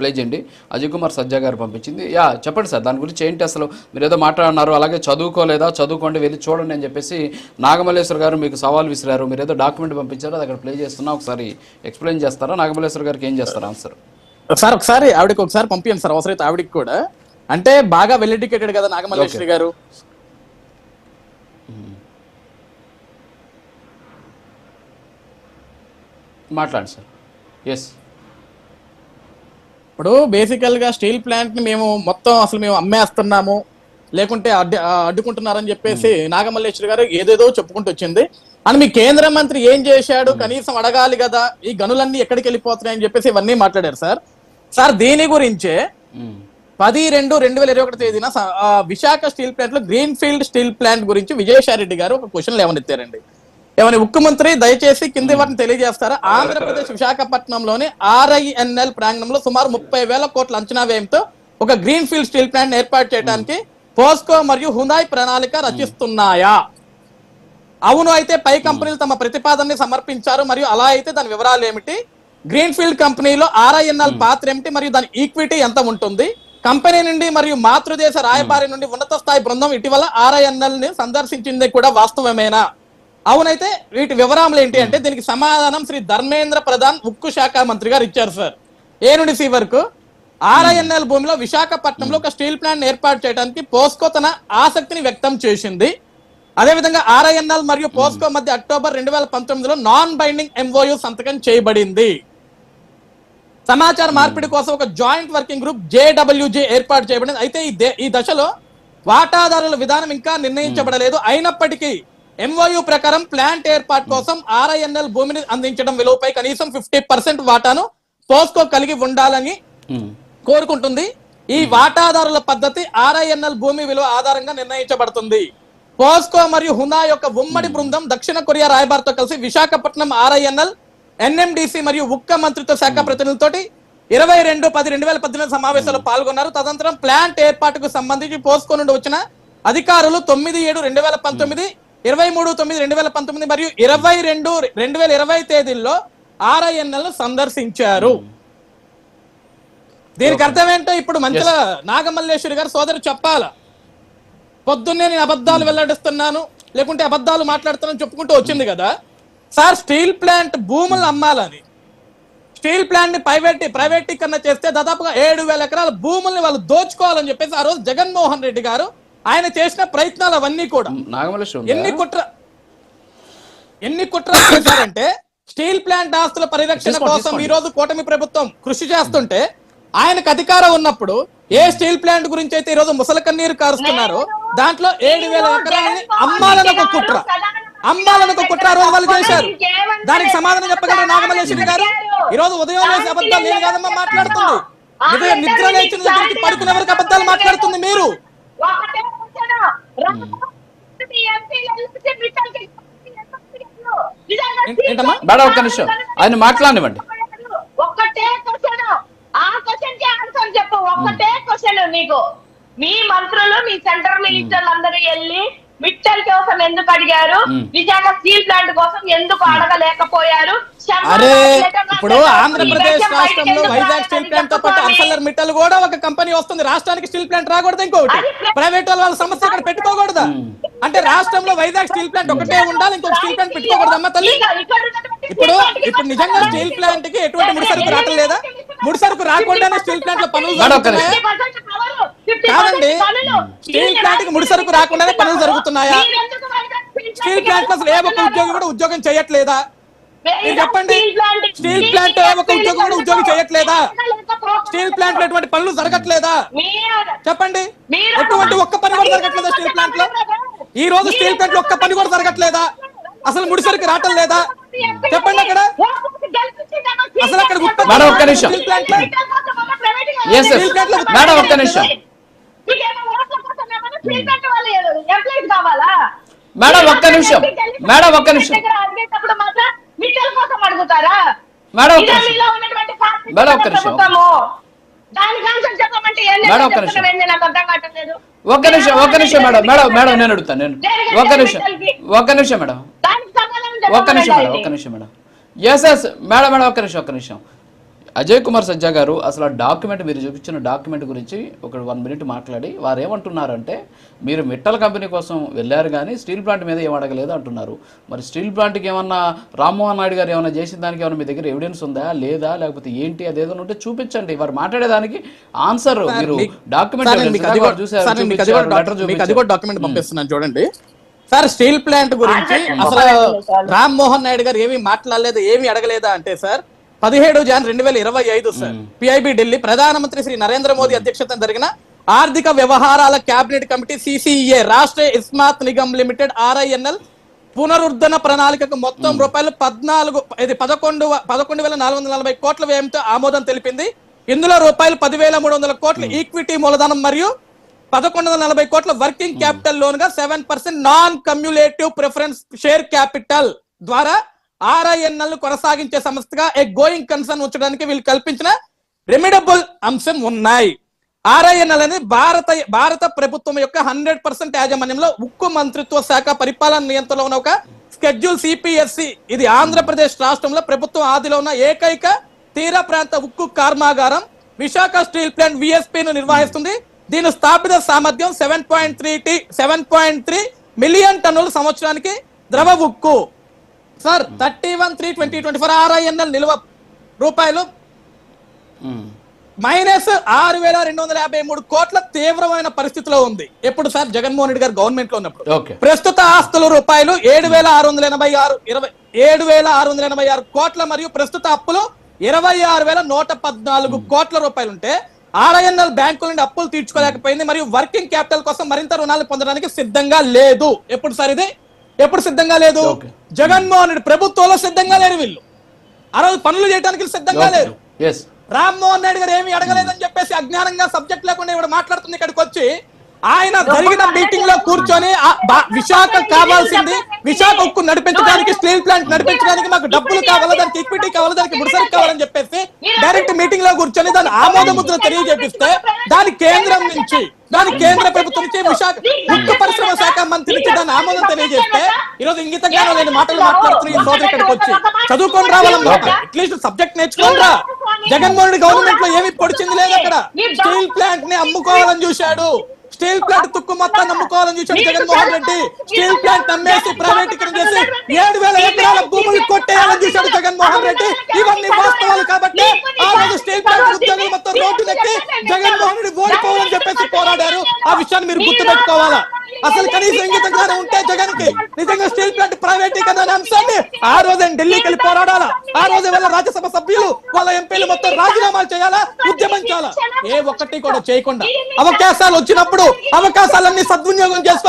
Play చేయండి. అజయ్ కుమార్ సజ్జా గారు పంపించింది. యా చెప్పండి సార్ దాని గురించి ఏంటి అసలు? మీరు ఏదో మాట్లాడున్నారు అలాగే చదువుకోలేదా? చదువుకోండి వెళ్ళి చూడండి అని చెప్పేసి నాగమల్లేశ్వర్ గారు మీకు సవాల్ విసిరారు. మీరు ఏదో డాక్యుమెంట్ పంపించారు అది అక్కడ ప్లే చేస్తున్నా ఒకసారి ఎక్స్ప్లెయిన్ చేస్తారా? నాగమల్లేశ్వర్ గారికి ఏం చేస్తారు? ఆన్సర్ సార్ ఒకసారి ఆవిడకి ఒకసారి పంపించండి సార్ అవసరమైతే ఆవిడకి కూడా. అంటే బాగా వెల్ ఎడ్యుకేటెడ్ కదా నాగమల్లేశ్వరి గారు. మాట్లాడండి సార్. ఎస్ ఇప్పుడు బేసికల్గా స్టీల్ ప్లాంట్ని మేము మొత్తం అసలు మేము అమ్మేస్తున్నాము. లేకుంటే అడ్డు అడ్డుకుంటున్నారని చెప్పేసి నాగమల్లేశ్వరి గారు ఏదేదో చెప్పుకుంటూ వచ్చింది. అని మీ కేంద్ర మంత్రి ఏం చేశాడు? కనీసం అడగాలి కదా. ఈ గనులన్నీ ఎక్కడికి వెళ్ళిపోతున్నాయని చెప్పేసి ఇవన్నీ మాట్లాడారు సార్. సార్ దీని గురించే పది రెండు రెండు వేల ఇరవై ఒకటి తేదీన విశాఖ స్టీల్ ప్లాంట్లో గ్రీన్ ఫీల్డ్ స్టీల్ ప్లాంట్ గురించి విజయసాయి రెడ్డి గారు ఒక క్వశ్చన్ లేవనెత్తారండి. ఏమని ముఖ్యమంత్రి దయచేసి కింది వాటిని తెలియజేస్తారా? ఆంధ్రప్రదేశ్ విశాఖపట్నంలోని ఆర్ఐఎన్ఎల్ ప్రాంగణంలో సుమారు ముప్పై వేల కోట్ల అంచనా వ్యయంతో ఒక గ్రీన్ ఫీల్డ్ స్టీల్ ప్లాంట్ ఏర్పాటు చేయడానికి పోస్కో మరియు హుందాయ్ ప్రణాళిక రచిస్తున్నాయా? అవును అయితే పై కంపెనీలు తమ ప్రతిపాదనని సమర్పించారు మరియు అలా అయితే దాని వివరాలు ఏమిటి? గ్రీన్ ఫీల్డ్ కంపెనీలో ఆర్ఐఎన్ఎల్ పాత్ర ఏమిటి మరియు దాని ఈక్విటీ ఎంత ఉంటుంది? కంపెనీ నుండి మరియు మాతృదేశ రాయబారి నుండి ఉన్నత స్థాయి బృందం ఇటీవల ఆర్ఐఎన్ఎల్ని సందర్శించింది కూడా వాస్తవమేనా? అవునైతే వీటి వివరాలు ఏంటి అంటే దీనికి సమాధానం శ్రీ ధర్మేంద్ర ప్రధాన్ ఉక్కు శాఖ మంత్రి గారు ఇచ్చారు సార్. ఏ నుండి సి వరకు? ఆర్ఐఎన్ఎల్ భూమిలో విశాఖపట్నంలో ఒక స్టీల్ ప్లాంట్ ఏర్పాటు చేయడానికి పోస్కో తన ఆసక్తిని వ్యక్తం చేసింది. అదేవిధంగా ఆర్ఐఎన్ఎల్ మరియు పోస్కో మధ్య అక్టోబర్ రెండు వేల పంతొమ్మిదిలో నాన్ బైండింగ్ ఎంఓయు సంతకం చేయబడింది. సమాచార మార్పిడి కోసం ఒక జాయింట్ వర్కింగ్ గ్రూప్ జేడబ్ల్యూజే ఏర్పాటు చేయబడింది. అయితే ఈ దశలో వాటాదారుల విధానం ఇంకా నిర్ణయించబడలేదు. అయినప్పటికీ ఎంఓయు ప్రకారం ప్లాంట్ ఏర్పాటు కోసం ఆర్ఐఎన్ఎల్ భూమిని అందించడం విలువపై కనీసం ఫిఫ్టీ పర్సెంట్ వాటాను పోస్కో కలిగి ఉండాలని కోరుకుంటుంది. ఈ వాటాదారుల పద్ధతి ఆర్ఐఎన్ఎల్ భూమి విలువ ఆధారంగా నిర్ణయించబడుతుంది. పోస్కో మరియు హునా యొక్క ఉమ్మడి బృందం దక్షిణ కొరియా రాయబారితో కలిసి విశాఖపట్నం ఆర్ఐఎన్ఎల్ ఎన్ఎండిసి మరియు ఉక్క మంత్రిత్వ శాఖ ప్రతినిధులతోటి ఇరవై రెండు పది రెండు వేల పద్దెనిమిది సమావేశంలో పాల్గొన్నారు. తదనంతరం ప్లాంట్ ఏర్పాటుకు సంబంధించి పోస్కో నుండి వచ్చిన అధికారులు తొమ్మిది ఏడు రెండు వేల పంతొమ్మిది ఇరవై మూడు తొమ్మిది రెండు వేల పంతొమ్మిది మరియు ఇరవై రెండు రెండు వేల ఇరవై తేదీల్లో ఆర్ఐఎన్ఎల్ను సందర్శించారు. దీనికి అర్థం ఏంటో ఇప్పుడు మంచిగా నాగమల్లేశ్వరి గారు సోదరు చెప్పాలా. పొద్దున్నే నేను అబద్ధాలు వెల్లడిస్తున్నాను లేకుంటే అబద్ధాలు మాట్లాడుతున్నాను చెప్పుకుంటూ వచ్చింది కదా. సార్ స్టీల్ ప్లాంట్ భూములు అమ్మాలని. స్టీల్ ప్లాంట్ని ప్రైవేట్ ప్రైవేటీకరణ చేస్తే దాదాపుగా ఏడు వేల ఎకరాల భూముల్ని వాళ్ళు దోచుకోవాలని చెప్పేసి ఆ రోజు జగన్మోహన్ రెడ్డి గారు ఆయన చేసిన ప్రయత్నాలు అవన్నీ కూడా ఎన్ని కుట్ర ఎన్ని కుట్రలు చేశారంటే స్టీల్ ప్లాంట్ ఆస్తుల పరిరక్షణ కోసం. ఈ రోజు కూటమి ప్రభుత్వం కృషి చేస్తుంటే ఆయనకు అధికారం ఉన్నప్పుడు ఏ స్టీల్ ప్లాంట్ గురించి అయితే ఈ రోజు ముసలి కన్నీరు కారుస్తున్నారు దాంట్లో ఏడు వేల ఎకరాలని అమ్మాలని ఒక కుట్ర. అమ్మాలని ఒక కుట్ర రోజు వాళ్ళు చేశారు. దానికి సమాధానం చెప్పగలరు నాగమల్లేశ్వరి గారు? ఈ రోజు ఉదయం లేచి అబద్ధాలు నేను కాదమ్మా మాట్లాడుతుంది? నిద్ర లేచిన దగ్గరికి పడుకునే వరకు అబద్ధాలు మాట్లాడుతుంది మీరు. ఒకటే కూర్చోను. ఏంటమ్మా? మేడం, ఒక్క నిమిషం. ఆయన మాట్లాడనివ్వండి. ఒక్కటే క్వశ్చన్ ఆ క్వశ్చన్కి ఆన్సర్ చెప్పు ఒక్కటే క్వశ్చన్ నీకు మీ మంత్రులు మీ సెంట్రల్ మినిస్టర్లు అందరూ వెళ్ళి మిట్టల్ కోసం ఎందుకు అడిగారు. విశాఖ స్టీల్ ప్లాంట్ కోసం ఎందుకు అడగలేకపోయారు? అరే ఇప్పుడు ఆంధ్రప్రదేశ్ రాష్ట్రంలో వైజాగ్? స్టీల్ ప్లాంట్తో పాటు. అర్సలర్ మిట్టల్ కూడా ఒక కంపెనీ వస్తుంది. రాష్ట్రానికి స్టీల్ ప్లాంట్ రాకూడదు ప్ర- ప్రైవేట్ వాళ్ళ సమస్య అక్కడ పెట్టుకోకూడదా. అంటే రాష్ట్రంలో వైజాగ్ స్టీల్ ప్లాంట్ ఒకటే ఉండాలి ఇంకొక స్టీల్ ప్లాంట్ పెట్టుకోకూడదమ్మా తల్లి. ఇక- ఇక్కడ ఉన్నటువంటి ఇప్పుడు ఇప్పుడు నిజంగా స్టీల్ ప్లాంట్కి ఎటువంటి ముడి సరుకు రావటం లేదా? ముడి సరుకు రాకుండానే స్టీల్ ప్లాంట్లో పనులు మేడం, ఒక్క జరుగుతున్నాయా? 50% పవరు, 50% కాదండి. పనులు. స్టీల్ ప్లాంట్కి ముడి సరుకు రాకుండానే పనులు జరుగుతున్నాయా? స్టీల్ ప్లాంట్లో అసలు ఏ ఒక్క ఉద్యోగి కూడా ఉద్యోగం చేయట్లేదా? మీరు చెప్పండి. స్టీల్ ప్లాంట్ ఏ ఒక్క ఉద్యోగి కూడా ఉద్యోగం చేయట్లేదా? స్టీల్ ప్లాంట్లో ఎటువంటి పనులు జరగట్లేదా? మీరు- చెప్పండి. ఎటువంటి ఒక్క పని కూడా జరగట్లేదా స్టీల్ ప్లాంట్లో ఈ రోజు స్టీల్ ప్లాంట్లో ఒక్క పని కూడా జరగట్లేదా? అసలు ముడిసరికి రావటం లేదా? చెప్పండి అక్కడ. అసలు అక్కడ మేడం, ఒక్క నిమిషం. స్టీల్ ప్లాంట్లో Yes, yes. స్టీల్ ప్లాంట్లో మేడం, ఒక్క నిమిషం. మేడం, ఒక్క నిమిషం. మేడం, ఒక్క నిమిషం. మేడం, ఒక్క నిమిషం. మేడం, ఒక్క నిమిషం. మేడం, ఒక్క నిమిషం. ఒక్క నిమిషం ఒక్క నిమిషం మేడం. మేడం మేడం నేను అడుగుతాను నేను. ఒక్క నిమిషం ఒక్క నిమిషం మేడం. ఒక్క నిమిషం మేడం. ఒక్క నిమిషం madam. Yes yes madam madam ఒక్క నిమిషం ఒక్క నిమిషం. అజయ్ కుమార్ సజ్జా గారు అసలు ఆ డాక్యుమెంట్ మీరు చూపించిన డాక్యుమెంట్ గురించి ఒక వన్ మినిట్ మాట్లాడి వారు ఏమంటున్నారంటే మీరు మిట్టల కంపెనీ కోసం వెళ్ళారు కానీ స్టీల్ ప్లాంట్ మీద ఏం అడగలేదు అంటున్నారు. మరి స్టీల్ ప్లాంట్కి ఏమన్నా రామ్మోహన్ నాయుడు గారు ఏమైనా చేసిన దానికి ఏమైనా మీ దగ్గర ఎవిడెన్స్ ఉందా లేదా లేకపోతే ఏంటి అదేదో ఉంటే చూపించండి. వారు మాట్లాడేదానికి ఆన్సర్ మీరు డాక్యుమెంట్ సార్, నేను మీకు అది కూడా- సార్, నేను మీకు అది కూడా డాక్యుమెంట్- అది పంపిస్తున్నాను చూడండి. సార్ స్టీల్ ప్లాంట్ గురించి అసలు రామ్ మోహన్ నాయుడు గారు ఏమీ మాట్లాడలేదు ఏమీ అడగలేదా అంటే సార్ పదిహేడు జాన్ రెండు వేల ఇరవై ఐదు సార్ పిఐబి ఢిల్లీ ప్రధానమంత్రి శ్రీ నరేంద్ర మోదీ అధ్యక్షతన జరిగిన ఆర్థిక వ్యవహారాల కేబినెట్ కమిటీ సిసిఏ రాష్ట్ర ఇస్మాత్ నిగమ్ లిమిటెడ్ ఆర్ఐఎన్ఎల్ పునరుద్ధరణ ప్రణాళికకు మొత్తం రూపాయలు పద్నాలుగు ఇది పదకొండు పదకొండు వేల నాలుగు వందల నలభై కోట్ల వ్యయంతో ఆమోదం తెలిపింది. ఇందులో రూపాయలు పదివేల మూడు వందల కోట్ల ఈక్విటీ మూలధనం మరియు పదకొండు వందల నలభై కోట్ల వర్కింగ్ క్యాపిటల్ లోన్గా seven percent non cumulative preference share capital ద్వారా ఆర్ఐఎన్ఎల్ కొనసాగించే సంస్థగా ఏ గోయింగ్ కన్సర్న్ ఉంచడానికి వీళ్ళు కల్పించిన రెమిడబుల్ అంశం ఉన్నాయి. ఆర్ఐఎన్ఎల్ అనేది భారత భారత ప్రభుత్వం యొక్క హండ్రెడ్ పర్సెంట్ యాజమాన్యంలో ఉక్కు మంత్రిత్వ శాఖ పరిపాలన నియంత్రణలో ఉన్న ఒక స్కెడ్యూల్ సిపిఎస్సి ఇది ఆంధ్రప్రదేశ్ రాష్ట్రంలో ప్రభుత్వం ఆదిలో ఉన్న ఏకైక తీర ప్రాంత ఉక్కు కర్మాగారం విశాఖ స్టీల్ ప్లాంట్ విఎస్పి ను నిర్వహిస్తుంది. దీని స్థాపిత సామర్థ్యం seven point three T seven point three million టన్నుల సంవత్సరానికి ద్రవ ఉక్కు. Sir thirty one three twenty twenty four RINL నిల్వ రూపాయలు. మైనస్ ఆరు వేల రెండు వందల యాభై మూడు కోట్ల తీవ్రమైన పరిస్థితిలో ఉంది. ఎప్పుడు సార్? జగన్మోహన్ రెడ్డి గారు గవర్నమెంట్లో ఉన్నప్పుడు ప్రస్తుత ఆస్తుల రూపాయలు ఏడు వేల ఆరు వందల ఎనభై ఆరు ఇరవై ఏడు వేల ఆరు వందల ఎనభై ఆరు కోట్ల మరియు ప్రస్తుత అప్పులు ఇరవై ఆరు వేల నూట పద్నాలుగు కోట్ల రూపాయలు ఉంటే ఆర్ఐఎన్ఎల్ బ్యాంకుల నుండి అప్పులు తీర్చుకోలేకపోయింది మరియు వర్కింగ్ క్యాపిటల్ కోసం మరింత రుణాలు పొందడానికి సిద్ధంగా లేదు. ఎప్పుడు సార్ ఇది? ఎప్పుడు సిద్ధంగా లేదు. జగన్మోహన్ రెడ్డి ప్రభుత్వంలో సిద్ధంగా లేరు వీళ్ళు. ఆ రోజు పనులు చేయడానికి సిద్ధంగా లేరు. ఎస్ రామ్మోహన్ నాయుడు గారు ఏమీ అడగలేదని చెప్పేసి అజ్ఞానంగా సబ్జెక్ట్ లేకుండా ఇవిడ మాట్లాడుతుంది ఇక్కడికి వచ్చి. ఆయన జరిగిన మీటింగ్లో కూర్చొని విశాఖ కావాల్సింది విశాఖ ఉక్కు నడిపించడానికి స్టీల్ ప్లాంట్ నడిపించడానికి మాకు డబ్బులు కావాలి దానికి ఈక్విటీ కావాలి దానికి ముడిసరి కావాలని చెప్పేసి డైరెక్ట్ మీటింగ్లో కూర్చొని దాని ఆమోద ముద్ర తెలియజేపిస్తే దాని కేంద్రం నుంచి దాని కేంద్ర ప్రభుత్వం నుంచి విశాఖ ఉక్కు పరిశ్రమ శాఖ మంత్రి నుంచి దాని ఆమోదం తెలియజేస్తే ఈరోజు ఇంగితంగా లేని మాటలు మాట్లాడుతున్న ఈ సోదరు ఇక్కడికి వచ్చి చదువుకొని రావాలన్నమాట అట్లీస్ట్ సబ్జెక్ట్ నేర్చుకోని రా. జగన్మోహన్ రెడ్డి గవర్నమెంట్లో ఏమి పొడిచింది లేదు అక్కడ. స్టీల్ ప్లాంట్ని అమ్ముకోవాలని చూశాడు. స్టీల్ ప్లాంట్ తుక్కు మొత్తాన్ని అమ్ముకోవాలని చూశాడు జగన్మోహన్ రెడ్డి. స్టీల్ ప్లాంట్ అమ్మేసి ప్రైవేటీకరణ చేసి ఏడు వేల ఎకరాల భూములు కొట్టేయాలని చూశాడు జగన్మోహన్ రెడ్డి. ఇవన్నీ వాస్తవాలు కాబట్టి ఆ రోజు స్టీల్ ప్లాంట్ ఉద్యోగులు మొత్తం రోడ్డు నెక్కి జగన్మోహన్ రెడ్డి ఓడిపోవాలని చెప్పేసి పోరాడారు. ఆ విషయాన్ని మీరు గుర్తుపెట్టుకోవాలా? అసలు కనీసం ఇంగితంగానే ఉంటే జగన్కి నిజంగా స్టీల్ ప్లాంట్ ప్రైవేటీకరణ అనే అంశాన్ని ఆ రోజు ఢిల్లీకి వెళ్ళి పోరాడాలా? ఆ రోజు వాళ్ళ రాజ్యసభ సభ్యులు వాళ్ళ ఎంపీలు మొత్తం రాజీనామాలు చేయాలా? ఉద్యమించాలా ఏ ఒక్కటి కూడా చేయకుండా అవకాశాలు వచ్చినప్పుడు అవకాశాలన్నీ సద్వినియోగం చేసుకో